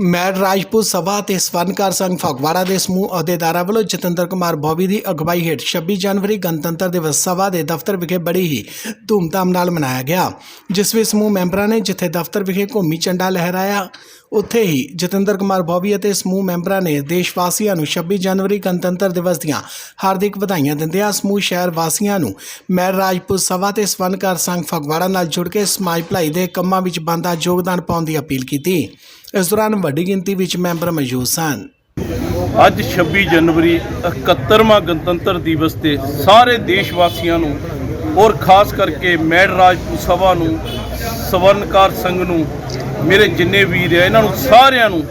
Made Rajput ਸਭਾ ਤੇ ਸਵਰਨਕਾਰ ਸੰਘ ਫਗਵਾੜਾ ਦੇ ਸਮੂਹ ਅਹੁਦੇਦਾਰਾਂ ਵੱਲੋਂ ਜਤਿੰਦਰ ਕੁਮਾਰ ਬੋਵੀ ਦੀ ਅਗਵਾਈ ਹੇਠ 26 ਜਨਵਰੀ ਗਣਤੰਤਰ ਦਿਵਸ ਸਭਾ ਦੇ ਦਫ਼ਤਰ ਵਿਖੇ ਬੜੀ ਹੀ ਧੂਮਧਾਮ ਨਾਲ ਮਨਾਇਆ ਗਿਆ, ਜਿਸ ਵਿੱਚ ਸਮੂਹ ਮੈਂਬਰਾਂ ਨੇ ਜਿੱਥੇ ਦਫ਼ਤਰ ਵਿਖੇ ਘੁੰਮੀ ਝੰਡਾ ਲਹਿਰਾਇਆ, ਉੱਥੇ ਹੀ ਜਤਿੰਦਰ ਕੁਮਾਰ ਬੋਵੀ ਅਤੇ ਸਮੂਹ ਮੈਂਬਰਾਂ ਨੇ ਦੇਸ਼ ਵਾਸੀਆਂ ਨੂੰ 26 ਜਨਵਰੀ ਗਣਤੰਤਰ ਦਿਵਸ ਦੀਆਂ ਹਾਰਦਿਕ ਵਧਾਈਆਂ ਦਿੰਦਿਆਂ ਸਮੂਹ ਸ਼ਹਿਰ ਵਾਸੀਆਂ ਨੂੰ ਮੈਡ ਰਾਜਪੂਤ ਸਭਾ ਤੇ ਸਵਰਨਕਾਰ ਸੰਘ ਫਗਵਾੜਾ ਨਾਲ ਜੁੜ ਕੇ ਸਮਾਜ ਭਲਾਈ ਦੇ ਕੰਮਾਂ ਵਿੱਚ ਬਣਦਾ ਯੋਗਦਾਨ ਪਾਉਣ ਦੀ ਅਪੀਲ ਕੀਤੀ। ਇਸ ਦੌਰਾਨ ਵੱਡੀ ਗਿਣਤੀ ਵਿੱਚ ਮੈਂਬਰ ਮੌਜੂਦ ਸਨ। ਅੱਜ 26 ਜਨਵਰੀ 71ਵਾਂ ਗਣਤੰਤਰ ਦਿਵਸ ਤੇ ਸਾਰੇ ਦੇਸ਼ ਵਾਸੀਆਂ ਨੂੰ ਔਰ ਖਾਸ ਕਰਕੇ ਮੈਡ ਰਾਜਪੂਤ ਸਭਾ ਨੂੰ, ਸਵਰਨਕਾਰ ਸੰਘ ਨੂੰ, ਮੇਰੇ ਜਿੰਨੇ ਵੀਰ ਆ, ਇਹਨਾਂ ਨੂੰ ਸਾਰਿਆਂ ਨੂੰ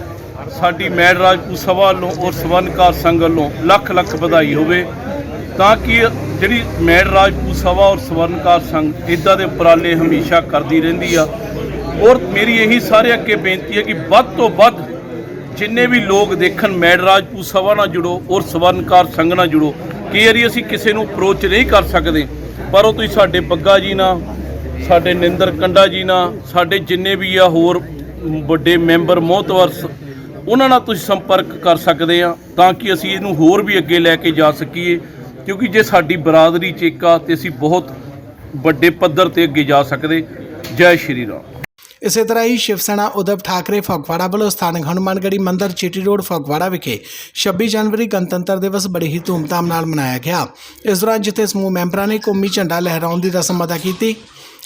ਸਾਡੀ ਮੈੜ ਰਾਜਪੂਤ ਸਭਾ ਵੱਲੋਂ ਔਰ ਸਵਰਨਕਾਰ ਸੰਘ ਵੱਲੋਂ ਲੱਖ ਲੱਖ ਵਧਾਈ ਹੋਵੇ, ਤਾਂ ਕਿ ਜਿਹੜੀ ਮੈਡ ਰਾਜਪੂਤ ਸਭਾ ਔਰ ਸਵਰਨਕਾਰ ਸੰਘ ਇਦਾਂ ਦੇ ਉਪਰਾਲੇ ਹਮੇਸ਼ਾ ਕਰਦੀ ਰਹਿੰਦੀ ਆ ਔਰ ਮੇਰੀ ਇਹੀ ਸਾਰੇ ਅੱਗੇ ਬੇਨਤੀ ਹੈ ਕਿ ਵੱਧ ਤੋਂ ਵੱਧ ਜਿੰਨੇ ਵੀ ਲੋਕ ਦੇਖਣ ਮੈਡ ਰਾਜਪੂਤ ਸਭਾ ਨਾਲ ਜੁੜੋ ਔਰ ਸਵਰਨਕਾਰ ਸੰਘ ਨਾਲ ਜੁੜੋ, ਕਈ ਵਾਰੀ ਅਸੀਂ ਕਿਸੇ ਨੂੰ ਅਪਰੋਚ ਨਹੀਂ ਕਰ ਸਕਦੇ, ਪਰ ਉਹ ਤੁਸੀਂ ਸਾਡੇ ਬੱਗਾ ਜੀ ਨਾਲ ਸਾਡੇ ਨਿੰਦਰ ਕੰਡਾ ਜੀ ਨਾਲ ਸਾਡੇ ਜਿੰਨੇ ਵੀ ਆ ਹੋਰ ਵੱਡੇ ਮੈਂਬਰ ਮੋਹਤਵਰ ਉਹਨਾਂ ਨਾਲ ਤੁਸੀਂ ਸੰਪਰਕ ਕਰ ਸਕਦੇ ਆ ਤਾਂ ਕਿ ਅਸੀਂ ਇਹਨੂੰ ਹੋਰ ਵੀ ਅੱਗੇ ਲੈ ਕੇ ਜਾ ਸਕੀਏ, ਕਿਉਂਕਿ ਜੇ ਸਾਡੀ ਬਰਾਦਰੀ ਚ ਇੱਕ ਆ ਤੇ ਅਸੀਂ ਬਹੁਤ ਵੱਡੇ ਪੱਧਰ ਤੇ ਅੱਗੇ ਜਾ ਸਕਦੇ। ਜੈ ਸ਼੍ਰੀ ਰਾਮ। ਇਸੇ ਤਰ੍ਹਾਂ ਹੀ ਸ਼ਿਵ ਸੈਨਾ ਉਦਵ ਠਾਕਰੇ ਫਗਵਾੜਾ ਵੱਲੋਂ ਸਥਾਨਕ ਹਨੂੰਮਾਨਗੜ੍ਹੀ ਮੰਦਿਰ ਚੀਟੀ ਰੋਡ ਫਗਵਾੜਾ ਵਿਖੇ 26 ਜਨਵਰੀ ਗਣਤੰਤਰ ਦਿਵਸ ਬੜੀ ਹੀ ਧੂਮਧਾਮ ਨਾਲ ਮਨਾਇਆ ਗਿਆ। ਇਸ ਦੌਰਾਨ ਜਿੱਥੇ ਸਮੂਹ ਮੈਂਬਰਾਂ ਨੇ ਕੌਮੀ ਝੰਡਾ ਲਹਿਰਾਉਣ ਦੀ ਰਸਮ ਅਦਾ ਕੀਤੀ,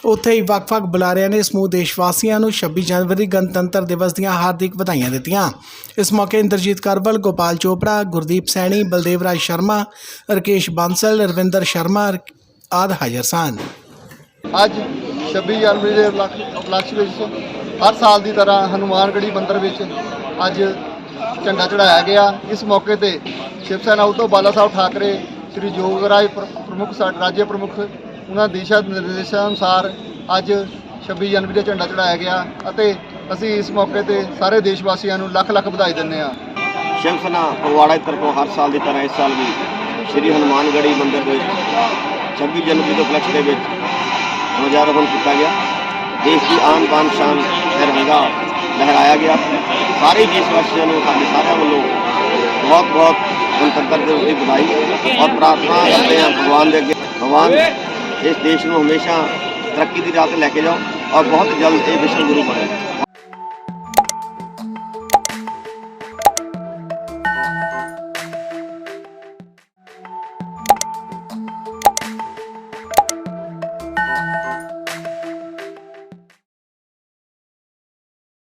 ਉੱਥੇ ਹੀ ਵੱਖ-ਵੱਖ ਬੁਲਾਰਿਆਂ ਨੇ ਸਮੂਹ ਦੇਸ਼ ਵਾਸੀਆਂ ਨੂੰ 26 ਜਨਵਰੀ ਗਣਤੰਤਰ ਦਿਵਸ ਦੀਆਂ ਹਾਰਦਿਕ ਵਧਾਈਆਂ ਦਿੱਤੀਆਂ। ਇਸ ਮੌਕੇ ਇੰਦਰਜੀਤ ਕਰਵਲ, ਗੋਪਾਲ ਚੋਪੜਾ, ਗੁਰਦੀਪ ਸੈਣੀ, ਬਲਦੇਵ ਰਾਜ ਸ਼ਰਮਾ, ਰਕੇਸ਼ ਬਾਂਸਲ, ਰਵਿੰਦਰ ਸ਼ਰਮਾ ਆਦਿ ਹਾਜ਼ਰ ਸਨ। ਅੱਜ 26 ਜਨਵਰੀ ਦੇ ਉਪਲਕ- ਉਪਲਕਸ਼ ਵਿੱਚ ਹਰ ਸਾਲ ਦੀ ਤਰ੍ਹਾਂ ਹਨੂਮਾਨਗੜ੍ਹੀ ਮੰਦਿਰ ਵਿੱਚ ਅੱਜ ਝੰਡਾ ਚੜਾਇਆ ਗਿਆ। ਇਸ ਮੌਕੇ ਤੇ ਸ਼ਿਵ ਸੈਨਾ ਉਦੋਂ ਬਾਲਾ ਸਾਹਿਬ ਠਾਕਰੇ, ਸ੍ਰੀ ਜੋਗਰਾਜ ਪ੍ਰ- ਪ੍ਰਮੁੱਖ ਸਾਡੇ ਰਾਜ ਪ੍ਰਮੁੱਖ ਉਹਨਾਂ ਦਿਸ਼ਾ ਨਿਰਦੇਸ਼ਾਂ ਅਨੁਸਾਰ ਅੱਜ 26 ਜਨਵਰੀ ਦਾ ਝੰਡਾ ਚੜਾਇਆ ਗਿਆ ਅਤੇ ਅਸੀਂ ਇਸ ਮੌਕੇ ਤੇ ਸਾਰੇ ਦੇਸ਼ ਵਾਸੀਆਂ ਨੂੰ ਲੱਖ ਲੱਖ ਵਧਾਈ ਦਿੰਦੇ ਹਾਂ। ਸ਼ਿਵ ਸੈਨਾ ਫਗਵਾੜਾ ਦੀ ਤਰਫੋਂ ਹਰ ਸਾਲ ਦੀ ਤਰ੍ਹਾਂ ਇਸ ਸਾਲ ਵੀ ਸ੍ਰੀ ਹਨੂਮਾਨਗੜ੍ਹੀ ਮੰਦਿਰ ਦੇ ਵਿੱਚ 26 ਜਨਵਰੀ ਦੇ ਉਪਲਕਸ਼ ਦੇ ਵਿੱਚ ਰੋਜ਼ਾਰੋਪਣ ਕੀਤਾ ਗਿਆ। ਦੇਸ਼ ਦੀ ਆਨ ਬਾਨ ਸ਼ਾਨ ਤਿਰੰਗਾ ਲਹਿਰਾਇਆ ਗਿਆ। ਸਾਰੇ ਦੇਸ਼ ਵਾਸੀਆਂ ਨੂੰ ਸਾਡੇ ਸਾਰਿਆਂ ਵੱਲੋਂ ਬਹੁਤ ਬਹੁਤ ਗਣਤੰਤਰ ਦਿਵਸ ਦੀ ਵਧਾਈ ਔਰ ਪ੍ਰਾਰਥਨਾ ਕਰਦੇ ਹਾਂ ਭਗਵਾਨ ਦੇ ਅੱਗੇ। ਭਗਵਾਨ, ਇਸ ਦੇਸ਼ ਨੂੰ ਹਮੇਸ਼ਾ ਤਰੱਕੀ ਦੀ ਰਾਹ ਤੇ ਲੈ ਕੇ ਜਾਓ ਔਰ ਬਹੁਤ ਜਲਦ ਇਹ ਵਿਸ਼ਵ ਗੁਰੂ ਬਣੇ।